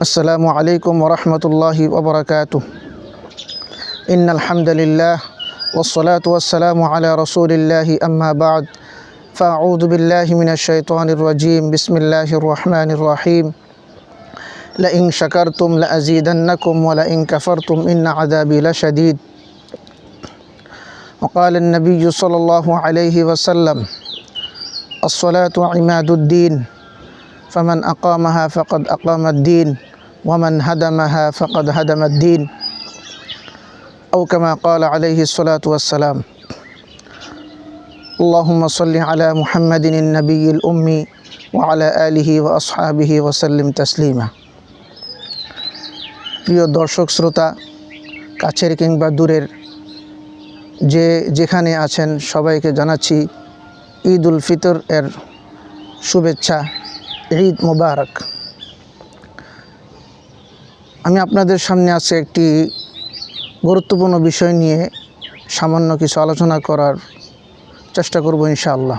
السلام عليكم ورحمة الله وبركاته. إن الحمد لله والصلاة والسلام على رسول الله أما بعد. فأعوذ بالله من الشيطان الرجيم. بسم الله الرحمن الرحيم. لئن شكرتم لأزيدنكم ولئن كفرتم إن عذابي لشديد. وقال النبي صلى الله عليه وسلم الصلاة عماد الدين فمن أقامها فقد أقام الدين. ومن هدمها فقد هدم الدين أو كما قال عليه الصلاة والسلام اللهم صل على محمد النبي الأمي وعلى آله وأصحابه وسلم تسليما প্রিয় দর্শক শ্রোতা কাছের কিংবা দূরের যে যেখানে আছেন সবাইকে জানাচ্ছি ঈদ উল ফিতর এর শুভেচ্ছা ঈদ মোবারক আমি আপনাদের সামনে আছে একটি গুরুত্বপূর্ণ বিষয় নিয়ে সামান্য কিছু আলোচনা করার চেষ্টা করব ইনশাআল্লাহ।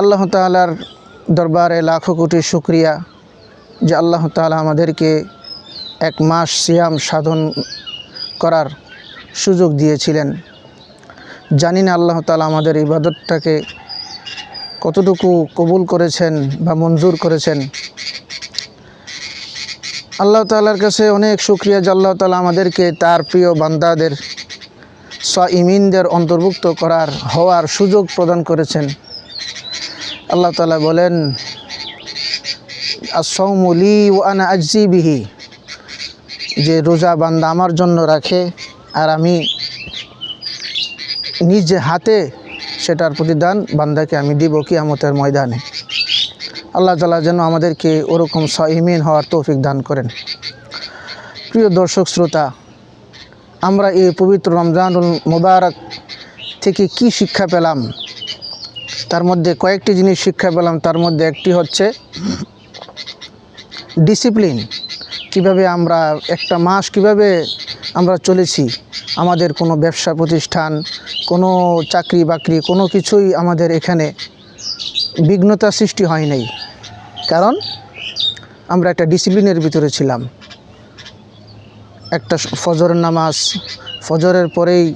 আল্লাহ তালার দরবারে লাখো কোটি শুক্রিয়া যে আল্লাহ তালা আমাদেরকে এক মাস সিয়াম সাধন করার সুযোগ দিয়েছিলেন। জানি না আল্লাহ তালা আমাদের ইবাদতটাকে কতটুকু কবুল করেছেন বা মঞ্জুর করেছেন। আল্লাহ তালার কাছে অনেক শুক্রিয়া যে আল্লাহ তালা আমাদেরকে তার প্রিয় বান্দাদের ইমিনদের অন্তর্ভুক্ত করার, হওয়ার সুযোগ প্রদান করেছেন। আল্লাহ তালা বলেন আসৌমলি ও আনা আজি বিহি যে রোজা বান্দা আমার জন্য রাখে আর আমি নিজে হাতে সেটার প্রতিদান বান্দাকে আমি দিব কিয়ামতের ময়দানে। আল্লাহ তালা যেন আমাদেরকে ওরকম সহিমিন হওয়ার তৌফিক দান করেন। প্রিয় দর্শক, শ্রোতা, আমরা এই পবিত্র রমজানুল মুবারক থেকে কি শিক্ষা পেলাম? তার মধ্যে কয়েকটি জিনিস শিক্ষা পেলাম। তার মধ্যে একটি হচ্ছে ডিসিপ্লিন কীভাবে আমরা একটা মাস কীভাবে আমরা চলেছি। আমাদের কোনো ব্যবসা প্রতিষ্ঠান, কোনো চাকরি বাকরি কোনো কিছুই আমাদের এখানে বিঘ্নতা সৃষ্টি হয় নাই। কারণ আমরা একটা ডিসিপ্লিনের ভিতরে ছিলাম। একটা ফজরের নামাজ, ফজরের পরেই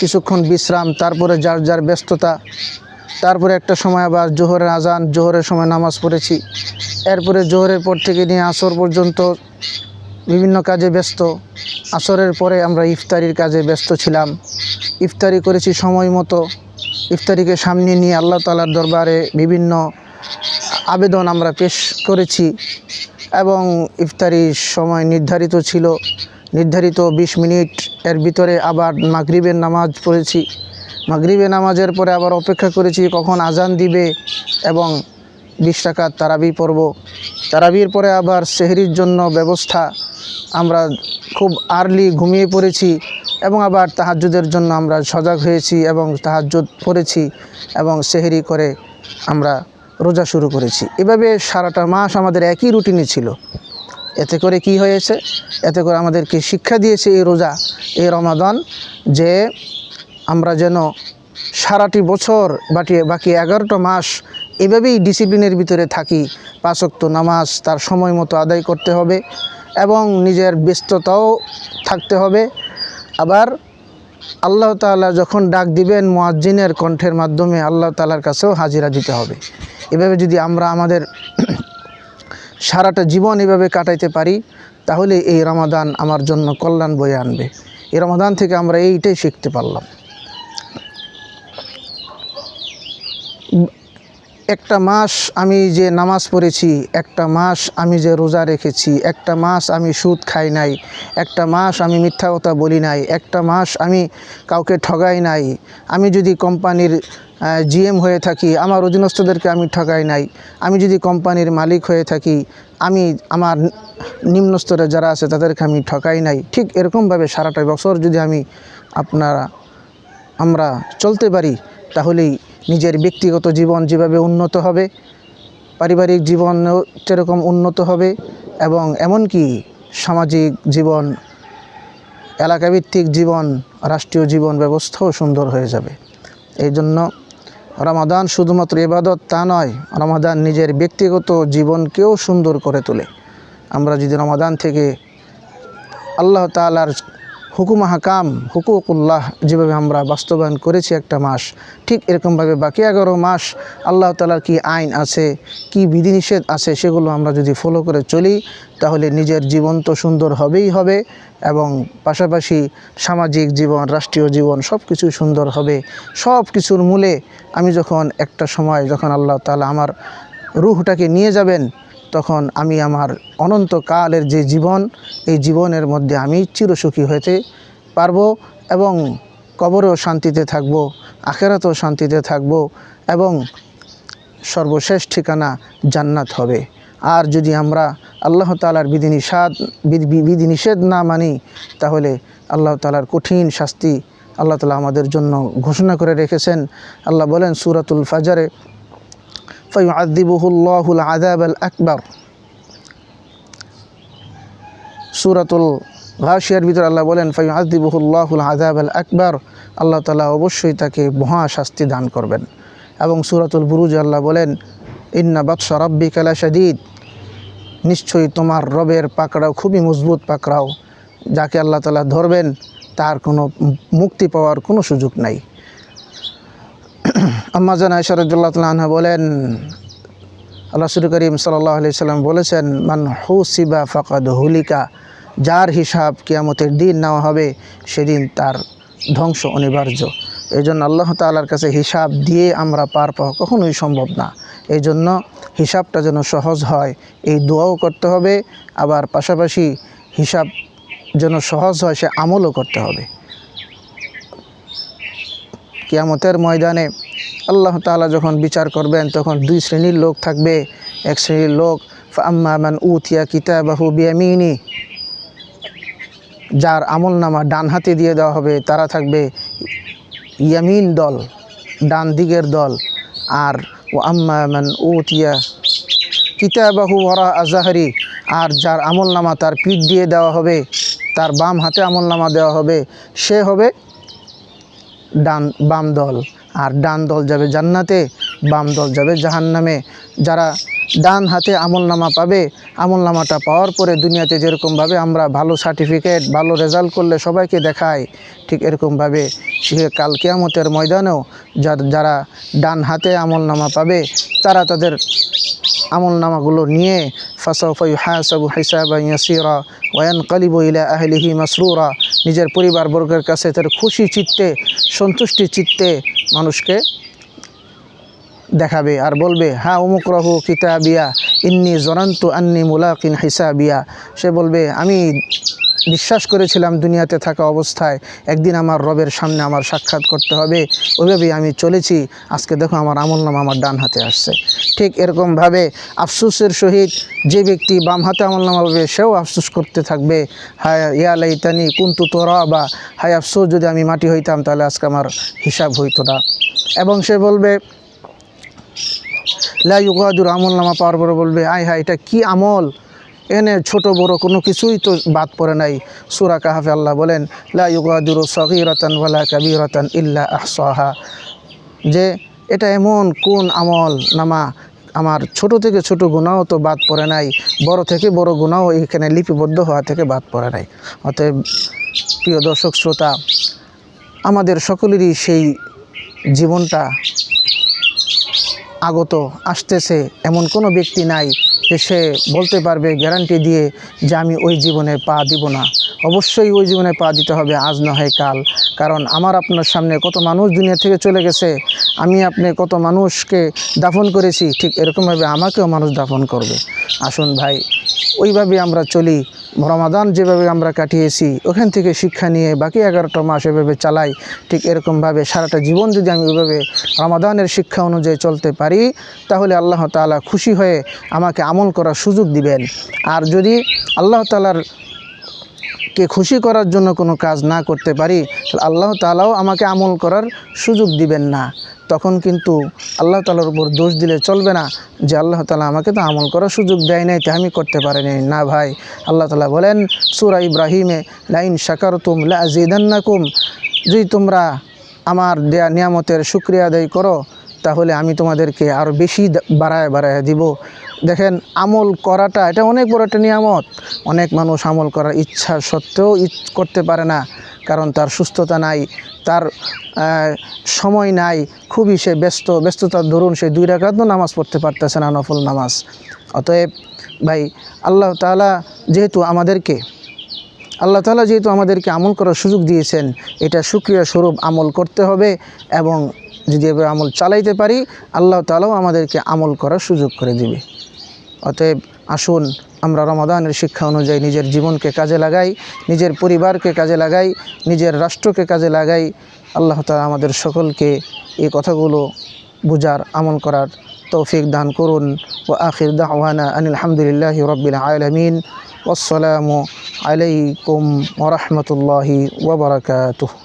কিছুক্ষণ বিশ্রাম, তারপরে যার যার ব্যস্ততা, তারপরে একটা সময় আবার জোহরের আজান, জোহরের সময় নামাজ পড়েছি। এরপরে জোহরের পর থেকে নিয়ে আসর পর্যন্ত বিভিন্ন কাজে ব্যস্ত। আসরের পরে আমরা ইফতারির কাজে ব্যস্ত ছিলাম। ইফতারি করেছি সময় মতো। ইফতারিকে সামনে নিয়ে আল্লাহ তালার দরবারে বিভিন্ন আবেদন আমরা পেশ করেছি এবং ইফতারির সময় নির্ধারিত ছিল। নির্ধারিত ২০ মিনিট এর ভিতরে আবার মাগরিবের নামাজ পড়েছি। মাগরিবের নামাজের পরে আবার অপেক্ষা করেছি কখন আজান দিবে এবং বিশ টাকার তারাবি পড়ব। তারাবির পরে আবার সেহরির জন্য ব্যবস্থা। আমরা খুব আর্লি ঘুমিয়ে পড়েছি এবং আবার তাহাজ্জুদের জন্য আমরা সজাগ হয়েছি এবং তাহাজ্জুদ পড়েছি এবং সেহরি করে আমরা রোজা শুরু করেছি। এভাবে সারাটা মাস আমাদের একই রুটিনে ছিল। এতে করে কি হয়েছে? এতে করে আমাদেরকে শিক্ষা দিয়েছে এই রোজা, এই রমাদান যে আমরা যেন সারাটি বছর বাটি বাকি এগারোটা মাস এভাবেই ডিসিপ্লিনের ভিতরে থাকি। পাঁচক্ত নামাজ তার সময় মতো আদায় করতে হবে এবং নিজের ব্যস্ততাও থাকতে হবে। আবার আল্লাহ তালা যখন ডাক দিবেন মোয়াজ্জিনের কণ্ঠের মাধ্যমে আল্লাহ তালার কাছেও হাজিরা দিতে হবে। এভাবে যদি আমরা আমাদের সারাটা জীবন এভাবে কাটাইতে পারি, তাহলে এই রমাদান আমার জন্য কল্যাণ বয়ে আনবে। এই রমাদান থেকে আমরা এইটাই শিখতে পারলাম। একটা মাস আমি যে নামাজ পড়েছি, একটা মাস আমি যে রোজা রেখেছি, একটা মাস আমি সুদ খাই নাই, একটা মাস আমি মিথ্যা কথা বলি নাই, একটা মাস আমি কাউকে ঠগাই নাই। আমি যদি কোম্পানির জিএম হয়ে থাকি, আমার অধীনস্থদেরকে আমি ঠগাই নাই। আমি যদি কোম্পানির মালিক হয়ে থাকি, আমি আমার নিম্ন স্তরে যারা আছে, তাদেরকে আমি ঠকাই নাই। ঠিক এরকমভাবে সারাটা বছর যদি আমি আপনারা, আমরা চলতে পারি, তাহলেই নিজের ব্যক্তিগত জীবন যেভাবে উন্নত হবে, পারিবারিক জীবনও সেরকম উন্নত হবে এবং এমনকি সামাজিক জীবন, এলাকাভিত্তিক জীবন, রাষ্ট্রীয় জীবন ব্যবস্থাও সুন্দর হয়ে যাবে। এই জন্য রমাদান শুধুমাত্র এবাদত তা নয়, রমাদান নিজের ব্যক্তিগত জীবনকেও সুন্দর করে তোলে। আমরা যদি রমাদান থেকে আল্লাহ তালার হুকুম হাকাম, হুকুকুল্লাহ যেভাবে আমরা বাস্তবায়ন করেছি একটা মাস, ঠিক এরকমভাবে বাকি এগারো মাস আল্লাহ তালার কি আইন আছে, কি বিধিনিষেধ আছে সেগুলো আমরা যদি ফলো করে চলি, তাহলে নিজের জীবন তো সুন্দর হবেই হবে এবং পাশাপাশি সামাজিক জীবন, রাষ্ট্রীয় জীবন সব কিছু সুন্দর হবে। সব কিছুর মূলে আমি যখন একটা সময় যখন আল্লাহ তালা আমার রুহটাকে নিয়ে যাবেন তখন আমি আমার অনন্তকালের যে জীবন, এই জীবনের মধ্যে আমি চিরসুখী হতে পারব এবং কবরও শান্তিতে থাকব, আখেরাতেও শান্তিতে থাকব এবং সর্বশেষ ঠিকানা জান্নাত হবে। আর যদি আমরা আল্লাহ তালার বিধিনিষাদ বিধি- বিধিনিষেধ না মানি, তাহলে আল্লাহ তালার কঠিন শাস্তি আল্লাহ তালা আমাদের জন্য ঘোষণা করে রেখেছেন। আল্লাহ বলেন, সুরাতুল ফাজারে ফয়ুআদিবুহুল্লাহুল আযাবাল আকবার সূরাতুল ঘাশিয়ার ভিতরে আল্লাহ বলেন ফয়ুআদিবুহুল্লাহুল আযাবাল আকবার আল্লাহ তাআলা অবশ্যই তাকে মহা শাস্তি দান করবেন। এবং সূরাতুল বুরুজ আল্লাহ বলেন, ইন্না বাদশা রাব্বিকা লাশাদীদ নিশ্চয়ই তোমার রবের পাকড়াও খুবই মজবুত পাকড়াও, যাকে আল্লাহ তাআলা ধরবেন, তার কোনো মুক্তি পাওয়ার কোনো সুযোগ নাই। আম্মা জান আয়সা রাদিয়াল্লাহু তাআলা আনহা বলেন রাসূল করিম সাল্লাল্লাহু আলাইহি সাল্লাম বলেছেন, মান হুসিবা ফাকাদ হুলিকা যার হিসাব কিয়ামতের দিন নেওয়া হবে, সেদিন তার ধ্বংস অনিবার্য। এই জন্য আল্লাহ তাআলার কাছে হিসাব দিয়ে আমরা পার পাওয়া কখনোই সম্ভব না। এই জন্য হিসাবটা যেন সহজ হয়, এই দোয়াও করতে হবে, আবার পাশাপাশি হিসাব যেন সহজ হয়, সে আমলও করতে হবে। কিয়ামতের ময়দানে আল্লাহ তাআলা যখন বিচার করবেন, তখন দুই শ্রেণির লোক থাকবে। এক শ্রেণির লোক আম্মান উতিয়া কিতাবাহু বিয়ামিনী, যার আমল নামা ডান হাতে দিয়ে দেওয়া হবে, তারা থাকবে ইয়ামিন দল, ডান দিকের দল। আর ও আম্মান উতিয়া কিতাবাহু ওরা আজাহারি আর যার আমল নামা তার পিঠ দিয়ে দেওয়া হবে, তার বাম হাতে আমল নামা দেওয়া হবে, সে হবে ডান, বাম দল। আর ডান দল যাবে জান্নাতে, বাম দল যাবে জাহান্নামে। যারা ডান হাতে আমল নামা পাবে আমল নামাটা পাওয়ার পরে দুনিয়াতে যেরকমভাবে আমরা ভালো সার্টিফিকেট ভালো রেজাল্ট করলে সবাইকে দেখায় ঠিক এরকমভাবে সে কাল কেয়ামতের ময়দানেও যার- ডান হাতে আমল নামা পাবে, তারা তাদের আমল নামাগুলো নিয়ে ফাসাফাই হাসাবু হিসাবা ওয়ান কালিবু ইলা আহলিহি মাসরুরা। নিজের পরিবারবর্গের কাছে তার খুশি চিত্তে, সন্তুষ্টি চিত্তে মানুষকে দেখাবে আর বলবে হা অমুক রহু কিতাবিয়া, ইন্নি জনান্ত আন্নি মুলাকিন হিসাবিয়া। সে বলবে, আমি বিশ্বাস করেছিলাম দুনিয়াতে থাকা অবস্থায়, একদিন আমার রবের সামনে আমার সাক্ষাৎ করতে হবে। ওইভাবেই আমি চলেছি। আজকে দেখো আমার আমল নাম আমার ডান হাতে আসছে। ঠিক এরকমভাবে আফসোসের সহিত যে ব্যক্তি বাম হাতে আমল নামা পাবে, সেও আফসোস করতে থাকবে। হায়, ইয়া লাইতানি কুন্তু তোরা বা হায়, আফসোস যদি আমি মাটি হইতাম, তাহলে আজকে আমার হিসাব হইতো না। এবং সে বলবে, লা ইউগাদুর আমল নামা পাওয়ার পরে বলবে, আয় হায়, এটা কি আমল? এনে ছোট বড় কোনো কিছুই তো বাদ পড়ে নাই। সুরা কাহাফে আল্লাহ বলেন, লা ইউগাদুর সগিরাতান ওয়ালা ইল্লা আহসাহা। যে এটা এমন কোন আমল নামা, আমার ছোট থেকে ছোট গুণাও তো বাদ পড়ে নাই, বড় থেকে বড় গুণাও এখানে লিপিবদ্ধ হওয়া থেকে বাদ পড়ে নাই। অতএব প্রিয় দর্শক, শ্রোতা, আমাদের সকলেরই সেই জীবনটা আগত আসতেছে, এমন কোনো ব্যক্তি নাই যে সে বলতে পারবে গ্যারান্টি দিয়ে যে আমি ওই জীবনে পা দিব না। অবশ্যই ওই জীবনে পা দিতে হবে, আজ না হয় কাল। কারণ আমার আপনার সামনে কত মানুষ দুনিয়া থেকে চলে গেছে, আমি আপনি কত মানুষকে দাফন করেছি, ঠিক এরকমভাবে আমাকেও মানুষ দাফন করবে। আসুন ভাই ওইভাবে আমরা চলি। রমাদান যেভাবে আমরা কাটিয়েছি, ওখান থেকে শিক্ষা নিয়ে বাকি এগারোটা মাস এভাবে চালাই। ঠিক এরকমভাবে সারাটা জীবন যদি আমি ওইভাবে রমাদানের শিক্ষা অনুযায়ী চলতে পারি, তাহলে আল্লাহ তাআলা খুশি হয়ে আমাকে আমল করার সুযোগ দিবেন। আর যদি আল্লাহ তাআলার কে খুশি করার জন্য কোনো কাজ না করতে পারি, তাহলে আল্লাহ তাআলাও আমাকে আমল করার সুযোগ দিবেন না। তখন কিন্তু আল্লাহ তাআলার উপর দোষ দিলে চলবে না যে আল্লাহ তালা আমাকে তো আমল করার সুযোগ দেয় নাই তাই আমি করতে পারিনি। না ভাই, আল্লাহ তালা বলেন, সুরা ইব্রাহিমে, লাইন শাকারতুম লা আজিদান্নাকুম যদি তোমরা আমার দেয়া নিয়ামতের শুক্রিয়া আদায় করো, তাহলে আমি তোমাদেরকে আরও বেশি বাড়ায় বাড়ায় দিব। দেখেন, আমল করাটা, এটা অনেক বড় একটা নিয়ামত। অনেক মানুষ আমল করার ইচ্ছা সত্ত্বেও করতে পারে না। কারণ তার সুস্থতা নাই, তার সময় নাই, খুবই সে ব্যস্ত, ব্যস্ততার ধরুন সে দুই রাকাত নামাজ পড়তে পারতেছে না, নফল নামাজ। অতএব ভাই, আল্লাহ তালা যেহেতু আমাদেরকে, আল্লাহ তালা যেহেতু আমাদেরকে আমল করার সুযোগ দিয়েছেন, এটা সুক্রিয়া স্বরূপ আমল করতে হবে এবং যদি এবার আমল চালাইতে পারি, আল্লাহ তালাও আমাদেরকে আমল করার সুযোগ করে দিবে। অতএব আসুন, আমরা রমাদানের শিক্ষা অনুযায়ী নিজের জীবনকে কাজে লাগাই, নিজের পরিবারকে কাজে লাগাই, নিজের রাষ্ট্রকে কাজে লাগাই। আল্লাহ তাআলা আমাদের সকলকে এই কথাগুলো বুঝার, আমল করার তৌফিক দান করুন। ও আখির দাওয়ানা আনিল হামদুলিল্লাহি রব্বিল আলামিন। ওয়াসসালামু আলাইকুম ওয়া রাহমাতুল্লাহি ওয়া বারাকাতুহু।